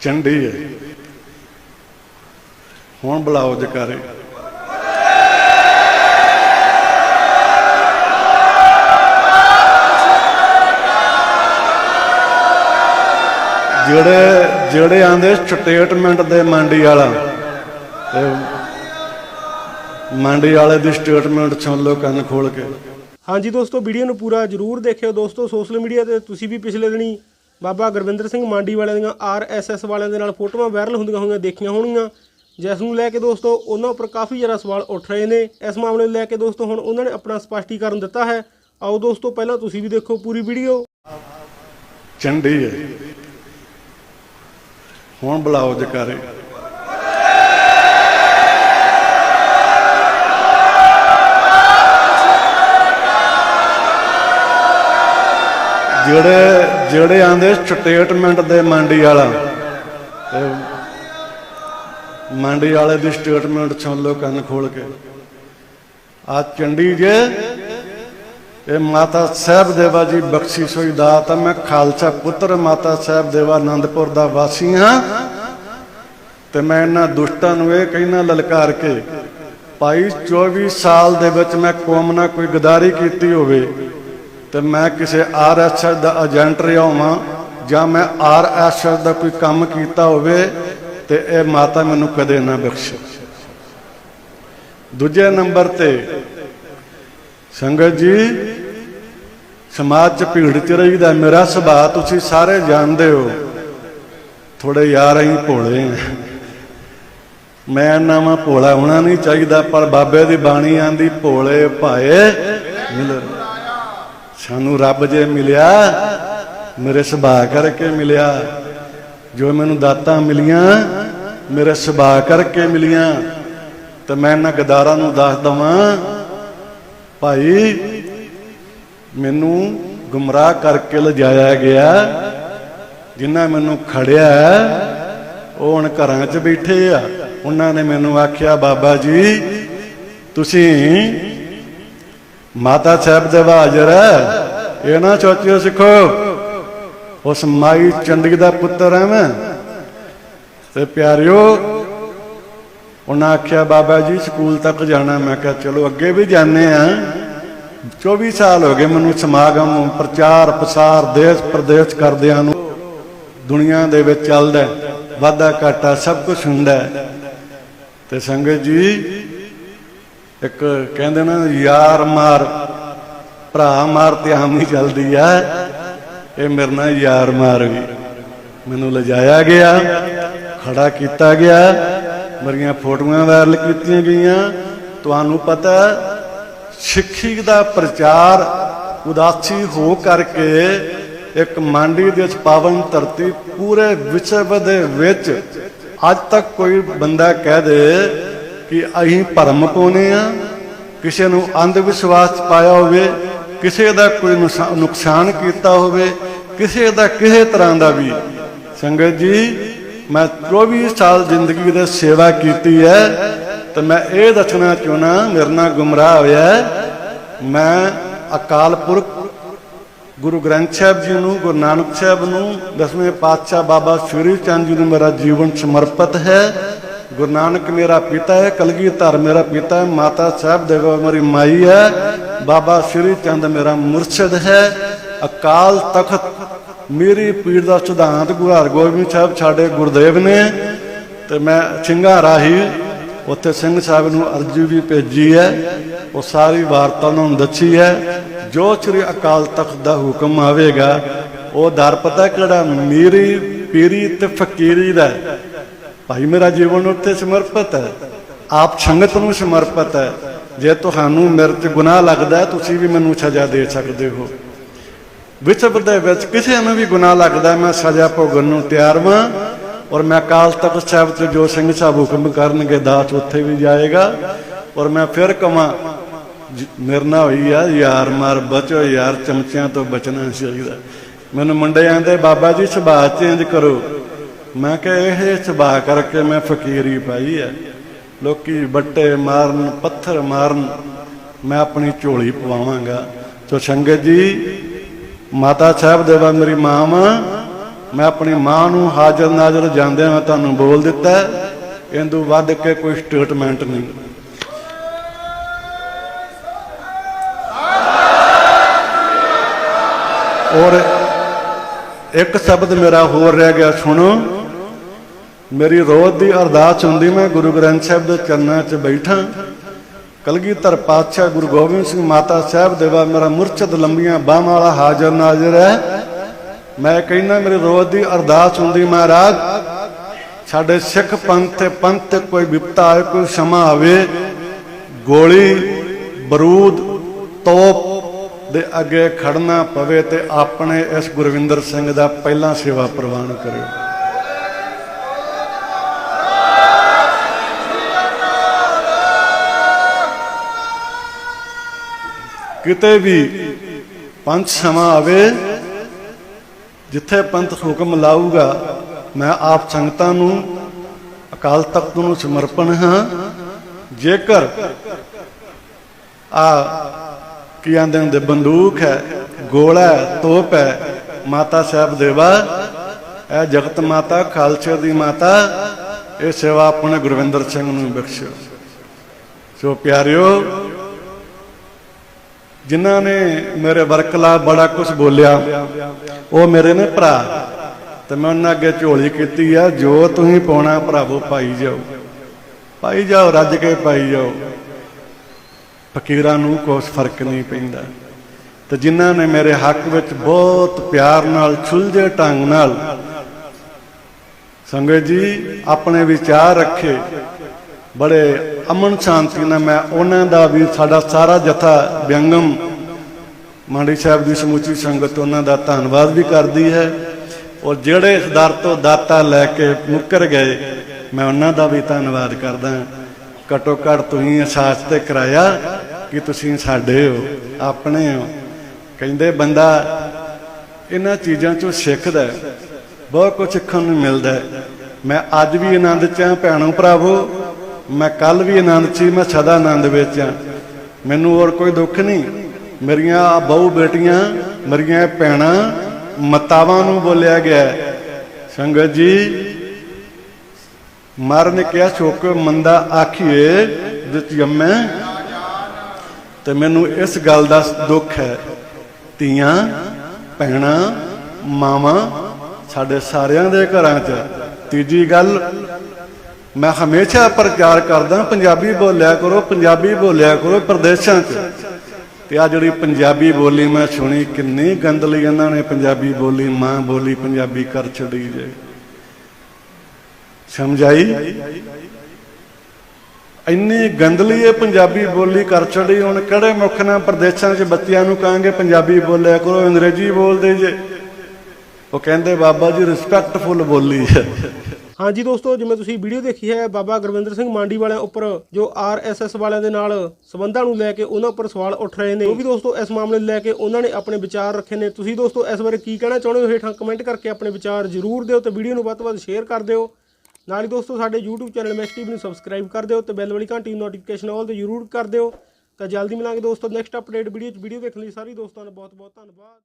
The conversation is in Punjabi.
ਚੰਡੀ ਹੈ ਹੁਣ ਬੁਲਾਓ ਜਕਾਰੇ। ਜਿਹੜੇ ਜਿਹੜੇ ਆਂਦੇ ਸਟੇਟਮੈਂਟ ਦੇ ਮੰਡੀ ਵਾਲਾ ਮੰਡੀ ਵਾਲੇ ਦੀ ਸਟੇਟਮੈਂਟ ਸੁਣ ਲਓ ਕੰਨ ਖੋਲ ਕੇ। ਹਾਂਜੀ ਦੋਸਤੋ, ਵੀਡੀਓ ਨੂੰ ਪੂਰਾ ਜਰੂਰ ਦੇਖਿਓ ਦੋਸਤੋ, ਸੋਸ਼ਲ ਮੀਡੀਆ ਤੇ ਤੁਸੀਂ ਵੀ ਪਿਛਲੇ ਦਿਨੀ ਬਾਬਾ ਗੁਰਵਿੰਦਰ ਸਿੰਘ ਮਾਂਡੀ ਵਾਲਿਆਂ ਦੀਆਂ ਆਰਐਸਐਸ ਵਾਲਿਆਂ ਦੇ ਨਾਲ ਫੋਟੋਆਂ ਵਾਇਰਲ ਹੁੰਦੀਆਂ ਹੋਈਆਂ ਦੇਖੀਆਂ ਹੋਣਗੀਆਂ। ਜਿਸ ਨੂੰ ਲੈ ਕੇ ਦੋਸਤੋ, ਉਹਨਾਂ ਉੱਪਰ ਕਾਫੀ ਜ਼ਿਆਦਾ ਸਵਾਲ ਉੱਠ ਰਹੇ ਨੇ। ਇਸ ਮਾਮਲੇ ਨੂੰ ਲੈ ਕੇ ਦੋਸਤੋ, ਹੁਣ ਉਹਨਾਂ ਨੇ ਆਪਣਾ ਸਪਸ਼ਟੀਕਰਨ ਦਿੱਤਾ ਹੈ। ਆਓ ਦੋਸਤੋ, ਪਹਿਲਾਂ ਤੁਸੀਂ ਵੀ ਦੇਖੋ ਪੂਰੀ ਵੀਡੀਓ। ਚੰਡੀ ਹੈ। ਹੁਣ ਬੁਲਾਓ ਜਕਾਰੇ। ਜਿਹੜੇ ਜਿਹੜੇ ਆਂਦੇ ਸਟੇਟਮੈਂਟ ਦੇ ਮੰਡੀ ਵਾਲਾ, ਤੇ ਮੰਡੀ ਵਾਲੇ ਦੀ ਸਟੇਟਮੈਂਟ ਸੁਣ ਲਓ ਕੰਨ ਖੋਲ ਕੇ। ਆ ਚੰਡੀ ਜੇ, ਇਹ ਮਾਤਾ ਸਾਹਿਬ ਦੇਵਾ ਜੀ ਬਖਸ਼ਿਸ਼ ਹੋਈ ਦਾਤ ਆ ਮੈਂ ਖਾਲਸਾ ਪੁੱਤਰ ਮਾਤਾ ਸਾਹਿਬ ਦੇਵਾ ਆਨੰਦਪੁਰ ਦਾ ਵਾਸੀ ਹਾਂ। ਤੇ ਮੈਂ ਇਹਨਾਂ ਦੁਸ਼ਟਾਂ ਨੂੰ ਇਹ ਕਹਿਣਾ ਲਲਕਾਰ ਕੇ, ਭਾਈ 24 ਸਾਲ ਦੇ ਵਿੱਚ ਮੈਂ ਕੌਮ ਨਾਲ ਕੋਈ ਗਦਾਰੀ ਕੀਤੀ ਹੋਵੇ ਤੇ ਮੈਂ ਕਿਸੇ ਆਰਐਸਐਸ ਦਾ ਏਜੰਟ ਰਿਹਾ ਹਾਂ ਜਾਂ ਮੈਂ ਆਰਐਸਐਸ ਦਾ ਕੋਈ ਕੰਮ ਕੀਤਾ ਹੋਵੇ ਤੇ ਇਹ ਮਾਤਾ ਮੈਨੂੰ ਕਦੇ ਨਾ ਬਖਸ਼ੇ। ਦੂਜੇ ਨੰਬਰ ਤੇ, ਸੰਗਤ ਜੀ, ਸਮਾਜ ਚ ਭੀੜ ਚ ਰਹੀਦਾ ਮੇਰਾ ਸੁਭਾਅ ਤੁਸੀਂ ਸਾਰੇ ਜਾਣਦੇ ਹੋ। ਥੋੜੇ ਯਾਰ ਅਸੀਂ ਭੋਲੇ ਮੈਂ ਨਾਮਾ ਭੋਲਾ ਹੋਣਾ ਨਹੀਂ ਚਾਹੀਦਾ, ਪਰ ਬਾਬੇ ਦੀ ਬਾਣੀ ਆਂਦੀ, ਭੋਲੇ ਭਾਏ, ਮਿਲ। ਸਾਨੂੰ ਰੱਬ ਜੇ ਮਿਲਿਆ, ਮੇਰੇ ਸੁਭਾਅ ਕਰਕੇ ਮਿਲਿਆ। ਜੋ ਮੈਨੂੰ ਦਾਤਾਂ ਮਿਲੀਆਂ, ਮੇਰੇ ਸੁਭਾਅ ਕਰਕੇ ਮਿਲੀਆਂ। ਤੇ ਮੈਂ ਇਹਨਾਂ ਗਦਾਰਾਂ ਨੂੰ ਦੱਸ ਦਵਾਂ, ਭਾਈ, ਮੈਨੂੰ ਗੁੰਮਰਾਹ ਕਰਕੇ ਲਜਾਇਆ ਗਿਆ। ਜਿਨ੍ਹਾਂ ਮੈਨੂੰ ਖੜਿਆ, ਉਹ ਹੁਣ ਘਰਾਂ 'ਚ ਬੈਠੇ ਆ। ਉਹਨਾਂ ਨੇ ਮੈਨੂੰ ਆਖਿਆ, ਬਾਬਾ ਜੀ, ਤੁਸੀਂ ਮਾਤਾ ਸਾਹਿਬ ਦੇ ਹਾਜ਼ਰ ਇਹ ਨਾ ਸੋਚਿਓ ਸਿੱਖੋ, ਉਸ ਮਾਈ ਚੰਡੀ ਦਾ ਪੁੱਤਰ ਹਾਂ ਮੈਂ। ਤੇ ਪਿਆਰਿਓ, ਉਹਨਾਂ ਆਖਿਆ, ਬਾਬਾ ਜੀ, ਸਕੂਲ ਤੱਕ ਜਾਣਾ। ਮੈਂ ਕਿਹਾ, ਚਲੋ, ਅੱਗੇ ਵੀ ਜਾਂਦੇ ਆ। 24 ਸਾਲ ਹੋ ਗਏ ਮੈਨੂੰ ਸਮਾਗਮ ਪ੍ਰਚਾਰ, ਪ੍ਰਸਾਰ ਦੇਸ਼ ਪ੍ਰਦੇਸ਼ ਕਰਦਿਆਂ ਨੂੰ। ਦੁਨੀਆ ਦੇ ਵਿੱਚ ਚੱਲਦਾ ਵਾਧਾ ਘਾਟਾ ਸਭ ਕੁਝ ਹੁੰਦਾ ਤੇ ਸੰਗਤ ਜੀ ਇੱਕ ਕਹਿੰਦੇ ਨਾ, ਯਾਰ ਮਾਰ, ਭਰਾ ਮਾਰ ਤੇ ਆਮ ਚੱਲਦੀ ਆ। ਇਹ ਮੇਰੇ ਨਾਲ ਯਾਰ ਮਾਰ ਗਈ ਮੈਨੂੰ ਲਿਜਾਇਆ ਗਿਆ, ਖੜਾ ਕੀਤਾ ਗਿਆ। ਮੇਰੀਆਂ ਫੋਟੋਆਂ ਵਾਇਰਲ ਕੀਤੀਆਂ ਗਈਆਂ। ਤੁਹਾਨੂੰ ਪਤਾ, ਸਿੱਖੀ ਦਾ ਪ੍ਰਚਾਰ ਉਦਾਸੀ ਹੋ ਕਰਕੇ ਇੱਕ ਮੰਡੀ ਦੇ ਵਿੱਚ ਪਾਵਨ ਧਰਤੀ ਪੂਰੇ ਵਿਸ਼ਵ ਦੇ ਵਿੱਚ ਅੱਜ ਤੱਕ ਕੋਈ ਬੰਦਾ ਕਹਿ ਦੇ ਕਿ ਅਸੀਂ ਭਰਮ ਪਾਉਨੇ ਆ ਕਿਸੇ ਨੂੰ ਅੰਧ ਵਿਸ਼ਵਾਸ ਪਾਇਆ ਹੋਵੇ, ਕਿਸੇ ਦਾ ਕੋਈ ਨੁਕਸਾ- ਨੁਕਸਾਨ ਕੀਤਾ ਹੋਵੇ, ਕਿਸੇ ਦਾ ਕਿਸੇ ਤਰ੍ਹਾਂ ਦਾ ਵੀ। ਸੰਗਤ ਜੀ, ਮੈਂ 24 ਸਾਲ ਜ਼ਿੰਦਗੀ ਦੇ ਸੇਵਾ ਕੀਤੀ ਹੈ, ਤੇ ਮੈਂ ਇਹ ਦੱਸਣਾ ਚਾਹੁੰਦਾ, ਮੇਰੇ ਨਾਲ ਗੁੰਮਰਾਹ ਹੋਇਆ ਮੈਂ ਅਕਾਲ ਪੁਰਖ ਗੁਰੂ ਗ੍ਰੰਥ ਸਾਹਿਬ ਜੀ ਨੂੰ, ਗੁਰੂ ਨਾਨਕ ਸਾਹਿਬ ਨੂੰ, ਦਸਵੇਂ ਪਾਤਸ਼ਾਹ ਬਾਬਾ ਸ਼੍ਰੀ ਚੰਦ ਜੀ ਨੂੰ ਮੇਰਾ ਜੀਵਨ ਸਮਰਪਿਤ ਹੈ। ਗੁਰੂ ਨਾਨਕ ਮੇਰਾ ਪਿਤਾ ਹੈ, ਕਲਗੀਧਰ ਮੇਰਾ ਪਿਤਾ ਹੈ, ਮਾਤਾ ਸਾਹਿਬ ਦੇਵਾ ਮੇਰੀ ਮਾਈ ਹੈ, ਬਾਬਾ ਸ਼੍ਰੀ ਚੰਦ ਮੇਰਾ ਮੁਰਸ਼ਿਦ ਹੈ, ਅਕਾਲ ਤਖਤ, ਮੇਰੀ ਪੀਰ ਦਾ ਸਿਧਾਂਤ ਗੁਰੂ ਹਰਗੋਬਿੰਦ ਸਾਹਿਬ ਸਾਡੇ ਗੁਰਦੇਵ ਨੇ ਤੇ ਮੈਂ ਸਿੰਘਾਂ ਰਾਹੀ ਉੱਥੇ ਸਿੰਘ ਸਾਹਿਬ ਨੂੰ ਅਰਜੀ ਵੀ ਭੇਜੀ ਹੈ, ਉਹ ਸਾਰੀ ਵਾਰਤਾ ਉਹਨਾਂ ਨੂੰ ਦੱਸੀ ਹੈ, ਜੋ ਸ੍ਰੀ ਅਕਾਲ ਤਖਤ ਦਾ ਹੁਕਮ ਆਵੇਗਾ, ਉਹ ਦਰ ਪਤਾ ਕਿਹੜਾ? ਮੇਰੀ ਪੀਰੀ ਤੇ ਫਕੀਰੀ ਦਾ ਭਾਈ ਮੇਰਾ ਜੀਵਨ ਉੱਥੇ ਸਮਰਪਿਤ ਹੈ। ਆਪ ਸੰਗਤ ਨੂੰ ਸਮਰਪਿਤ ਹੈ। ਜੇ ਤੁਹਾਨੂੰ ਮੇਰੇ ਤੇ ਗੁਨਾਹ ਲੱਗਦਾ ਹੈ, ਤੁਸੀਂ ਵੀ ਮੈਨੂੰ ਸਜ਼ਾ ਦੇ ਸਕਦੇ ਹੋ। ਵਿਸ਼ਵ ਦੇ ਵਿੱਚ ਕਿਸੇ ਨੂੰ ਵੀ ਗੁਨਾਹ ਲੱਗਦਾ ਮੈਂ ਸਜ਼ਾ ਭੋਗਣ ਨੂੰ ਤਿਆਰ ਹਾਂ ਔਰ ਮੈਂ ਅਕਾਲ ਤਖਤ ਸਾਹਿਬ ਤੇ ਜੋ ਸਿੰਘ ਸਾਹਿਬ ਹੁਕਮ ਕਰਨਗੇ ਦਾਸ ਉੱਥੇ ਵੀ ਜਾਏਗਾ ਔਰ ਮੈਂ ਫਿਰ ਕਵਾਂ ਨਿਰਣਾ ਹੋਈ ਆ ਯਾਰ ਮਾਰ ਬਚੋ ਯਾਰ ਚਮਚਿਆਂ ਤੋਂ ਬਚਣਾ ਚਾਹੀਦਾ। ਮੈਨੂੰ ਮੁੰਡੇ ਆਂਦੇ ਬਾਬਾ ਜੀ ਸੁਭਾਅ ਚੇਂਜ ਕਰੋ। ਮੈਂ ਕਿਹਾ, ਇਹ ਸੁਭਾਅ ਕਰਕੇ ਮੈਂ ਫਕੀਰੀ ਪਾਈ ਹੈ ਲੋਕੀ ਬੱਟੇ ਮਾਰਨ, ਪੱਥਰ ਮਾਰਨ, ਮੈਂ ਆਪਣੀ ਝੋਲੀ ਪਵਾਵਾਂਗਾ। ਸੋ ਸੰਗਤ ਜੀ, ਮਾਤਾ ਸਾਹਿਬ ਦੇਵਾ ਮੇਰੀ ਮਾਂ ਵਾਂ। ਮੈਂ ਆਪਣੀ ਮਾਂ ਨੂੰ ਹਾਜ਼ਰ ਨਾਜ਼ਰ ਜਾਂਦਿਆਂ ਮੈਂ ਤੁਹਾਨੂੰ ਬੋਲ ਦਿੱਤਾ। ਹੈ। ਵੱਧ ਕੇ ਕੋਈ ਸਟੇਟਮੈਂਟ ਨਹੀਂ। ਔਰ ਇੱਕ ਸ਼ਬਦ ਮੇਰਾ ਹੋਰ ਰਹਿ ਗਿਆ, ਸੁਣੋ। ਮੇਰੀ ਰੋਜ਼ ਦੀ ਅਰਦਾਸ ਹੁੰਦੀ, ਮੈਂ ਗੁਰੂ ਗ੍ਰੰਥ ਸਾਹਿਬ ਦੇ ਚਰਨਾਂ 'ਚ ਬੈਠਾ। ਕਲਗੀਧਰ ਪਾਤਸ਼ਾਹ ਗੁਰੂ ਗੋਬਿੰਦ ਸਿੰਘ ਮਾਤਾ ਸਾਹਿਬ ਦੇਵਾ ਮੇਰਾ ਮੁਰਸ਼ਦ ਲੰਬੀਆਂ ਬਾਹਾਂ ਵਾਲਾ ਹਾਜ਼ਰ ਨਾਜ਼ਰ ਹੈ। ਮੈਂ ਕਹਿੰਦਾ, ਮੇਰੀ ਰੋਜ਼ ਦੀ ਅਰਦਾਸ ਹੁੰਦੀ ਮਹਾਰਾਜ, ਸਾਡੇ ਸਿੱਖ ਪੰਥ ਤੇ ਪੰਥ ਤੇ ਕੋਈ ਵਿਪਤਾ ਆਏ, ਕੋਈ ਸਮਾਂ ਆਵੇ, ਗੋਲੀ, ਬਰੂਦ, ਤੋਪ ਦੇ ਅੱਗੇ ਖੜਨਾ ਪਵੇ ਤੇ ਆਪਣੇ ਇਸ ਗੁਰਵਿੰਦਰ ਸਿੰਘ ਦਾ ਪਹਿਲਾ ਸੇਵਾ ਪ੍ਰਵਾਨ ਕਰਿਓ। ਕਿਤੇ ਵੀ ਪੰਥ ਸਮਾਂ ਆਵੇ, ਜਿੱਥੇ ਪੰਥ ਹੁਕਮ ਲਾਊਗਾ, ਮੈਂ ਆਪ ਸੰਗਤਾਂ ਨੂੰ, ਅਕਾਲ ਤਖਤ ਨੂੰ ਸਮਰਪਣ ਹਾਂ। ਜੇਕਰ ਆ ਕੀ ਆਂਦੇ ਹੁੰਦੇ, ਬੰਦੂਕ ਹੈ, ਗੋਲਾ ਹੈ, ਤੋਪ ਹੈ, ਮਾਤਾ ਸਾਹਿਬ ਦੇਵਾ, ਇਹ ਜਗਤ ਮਾਤਾ, ਖਾਲਸੇ ਦੀ ਮਾਤਾ, ਇਹ ਸੇਵਾ ਆਪਣੇ ਗੁਰਵਿੰਦਰ ਸਿੰਘ ਨੂੰ ਬਖਸ਼ਿਓ। ਸੋ ਪਿਆਰਿਓ ਜਿਨ੍ਹਾਂ ਨੇ ਮੇਰੇ ਵਰਕਲਾ ਬੜਾ ਕੁਝ ਬੋਲਿਆ, ਉਹ ਮੇਰੇ ਨੇ ਭਰਾ। ਤੇ ਮੈਂ ਉਹਨਾਂ ਅੱਗੇ ਝੋਲੀ ਕੀਤੀ ਆ, ਜੋ ਤੁਸੀਂ ਪਾਉਣਾ ਭਰਾਵੋ, ਪਾਈ ਜਾਓ। ਪਾਈ ਜਾਓ, ਰੱਜ ਕੇ ਪਾਈ ਜਾਓ। ਫਕੀਰਾਂ ਨੂੰ ਕੋਈ ਫ਼ਰਕ ਨਹੀਂ ਪੈਂਦਾ। ਤੇ ਜਿਨ੍ਹਾਂ ਨੇ ਮੇਰੇ ਹੱਕ ਵਿੱਚ ਬਹੁਤ ਪਿਆਰ ਨਾਲ, ਛੁਲਝੇ ਢੰਗ ਨਾਲ, ਸੰਗਤ ਜੀ, ਆਪਣੇ ਵਿਚਾਰ ਰੱਖੇ। ਬੜੇ ਅਮਨ ਸ਼ਾਂਤੀ ਨਾਲ ਮੈਂ ਉਹਨਾਂ ਦਾ ਵੀ ਸਾਡਾ ਸਾਰਾ ਜਥਾ ਵਿਅੰਗਮ ਮਾਂਡੀ ਸਾਹਿਬ ਦੀ ਸਮੁੱਚੀ ਸੰਗਤ ਉਹਨਾਂ ਦਾ ਧੰਨਵਾਦ ਵੀ ਕਰਦੀ ਹੈ। ਔਰ ਜਿਹੜੇ ਇਸ ਦਰ ਤੋਂ ਦਾਤਾ ਲੈ ਕੇ ਮੁੱਕਰ ਗਏ, ਮੈਂ ਉਹਨਾਂ ਦਾ ਵੀ ਧੰਨਵਾਦ ਕਰਦਾ ਘਟੋ ਘੱਟ ਤੁਸੀਂ ਅਹਿਸਾਸ ਤੇ ਕਰਾਇਆ ਕਿ ਤੁਸੀਂ ਸਾਡੇ ਹੋ, ਆਪਣੇ ਹੋ। ਕਹਿੰਦੇ ਬੰਦਾ ਇਹਨਾਂ ਚੀਜ਼ਾਂ ਚੋਂ ਸਿੱਖਦਾ ਬਹੁਤ ਕੁਝ ਸਿੱਖਣ ਨੂੰ ਮਿਲਦਾ ਮੈਂ ਅੱਜ ਵੀ ਆਨੰਦ ਚ ਹਾਂ, ਭੈਣੋ ਭਰਾਵੋ। ਮੈਂ ਕੱਲ ਵੀ ਆਨੰਦ ਚ ਮੈਂ ਸਦਾ ਆਨੰਦ ਵਿੱਚ ਹਾਂ। ਮੈਨੂੰ ਹੋਰ ਕੋਈ ਦੁੱਖ ਨਹੀਂ। ਮੇਰੀਆਂ ਬਹੁ ਬੇਟੀਆਂ, ਮੇਰੀਆਂ ਭੈਣਾਂ ਮਤਾਵਾਂ ਨੂੰ ਬੋਲਿਆ ਗਿਆ ਸੰਗਤ ਜੀ ਮਰ ਨੇ ਕਿਹਾ ਛੋਕ ਮੰਦਾ ਆਖੀਏ ਜਿਤ ਜੰਮੈ ਤੇ ਮੈਨੂੰ ਇਸ ਗੱਲ ਦਾ ਦੁੱਖ ਹੈ। ਧੀਆਂ, ਭੈਣਾਂ, ਮਾਵਾਂ ਸਾਡੇ ਸਾਰਿਆਂ ਦੇ ਘਰਾਂ 'ਚ। ਤੀਜੀ ਗੱਲ ਮੈਂ ਹਮੇਸ਼ਾ ਪ੍ਰਚਾਰ ਕਰਦਾ ਪੰਜਾਬੀ ਬੋਲਿਆ ਕਰੋ, ਪੰਜਾਬੀ ਬੋਲਿਆ ਕਰੋ ਪ੍ਰਦੇਸ਼ਾਂ 'ਚ। ਤੇ ਆ ਜਿਹੜੀ ਪੰਜਾਬੀ ਬੋਲੀ ਮੈਂ ਸੁਣੀ, ਕਿੰਨੀ ਗੰਦਲੀ ਇਹਨਾਂ ਨੇ ਪੰਜਾਬੀ ਬੋਲੀ, ਮਾਂ ਬੋਲੀ ਪੰਜਾਬੀ ਕਰ ਛੱਡੀ ਜੇ। ਸਮਝਾਈ? ਇੰਨੀ ਗੰਦਲੀ ਇਹ ਪੰਜਾਬੀ ਬੋਲੀ ਕਰ ਛੱਡੀ, ਹੁਣ ਕਿਹੜੇ ਮੁੱਖ ਨਾਲ ਪ੍ਰਦੇਸ਼ਾਂ 'ਚ ਬੱਚਿਆਂ ਨੂੰ ਕਹਾਂਗੇ ਪੰਜਾਬੀ ਬੋਲਿਆ ਕਰੋ, ਅੰਗਰੇਜ਼ੀ ਬੋਲਦੇ ਜੇ। ਉਹ ਕਹਿੰਦੇ, ਬਾਬਾ ਜੀ ਰਿਸਪੈਕਟਫੁਲ ਬੋਲੀ ਹੈ। ਹਾਂਜੀ ਦੋਸਤੋ, ਜਿਵੇਂ ਤੁਸੀਂ ਵੀਡੀਓ ਦੇਖੀ ਹੈ, ਬਾਬਾ ਗੁਰਵਿੰਦਰ ਸਿੰਘ ਮਾਂਡੀ ਵਾਲਿਆਂ ਉੱਪਰ, ਜੋ ਆਰਐਸਐਸ ਵਾਲਿਆਂ ਦੇ ਨਾਲ ਸਬੰਧਾਂ ਨੂੰ ਲੈ ਕੇ ਉਹਨਾਂ ਉੱਪਰ ਸਵਾਲ ਉੱਠ ਰਹੇ ਨੇ। ਉਹ ਵੀ ਦੋਸਤੋ, ਇਸ ਮਾਮਲੇ ਨੂੰ ਲੈ ਕੇ ਉਹਨਾਂ ਨੇ ਆਪਣੇ ਵਿਚਾਰ ਰੱਖੇ ਨੇ। ਤੁਸੀਂ ਦੋਸਤੋ, ਇਸ ਬਾਰੇ ਕੀ ਕਹਿਣਾ ਚਾਹੁੰਦੇ ਹੋ? ਹੇਠਾਂ ਕਮੈਂਟ ਕਰਕੇ ਆਪਣੇ ਵਿਚਾਰ ਜ਼ਰੂਰ ਦਿਓ ਤੇ ਵੀਡੀਓ ਨੂੰ ਵੱਧ ਤੋਂ ਵੱਧ ਸ਼ੇਅਰ ਕਰ ਦਿਓ। ਨਾਲ ਹੀ ਦੋਸਤੋ, ਸਾਡੇ YouTube ਚੈਨਲ ਮੈਕਸ ਟੀਵੀ ਨੂੰ ਸਬਸਕ੍ਰਾਈਬ ਕਰ ਦਿਓ ਤੇ ਬੈਲ ਵਾਲੀ ਘੰਟੀ ਨੂੰ ਨੋਟੀਫਿਕੇਸ਼ਨ ਆਲ ਤੇ ਜ਼ਰੂਰ ਕਰ ਦਿਓ। ਤਾਂ ਜਲਦੀ ਮਿਲਾਂਗੇ ਦੋਸਤੋ ਨੈਕਸਟ ਅਪਡੇਟ ਵੀਡੀਓ ਚ। ਵੀਡੀਓ ਦੇਖਣ ਲਈ ਸਾਰੇ ਦੋਸਤਾਂ ਦਾ ਬਹੁਤ ਬਹੁਤ ਧੰਨਵਾਦ।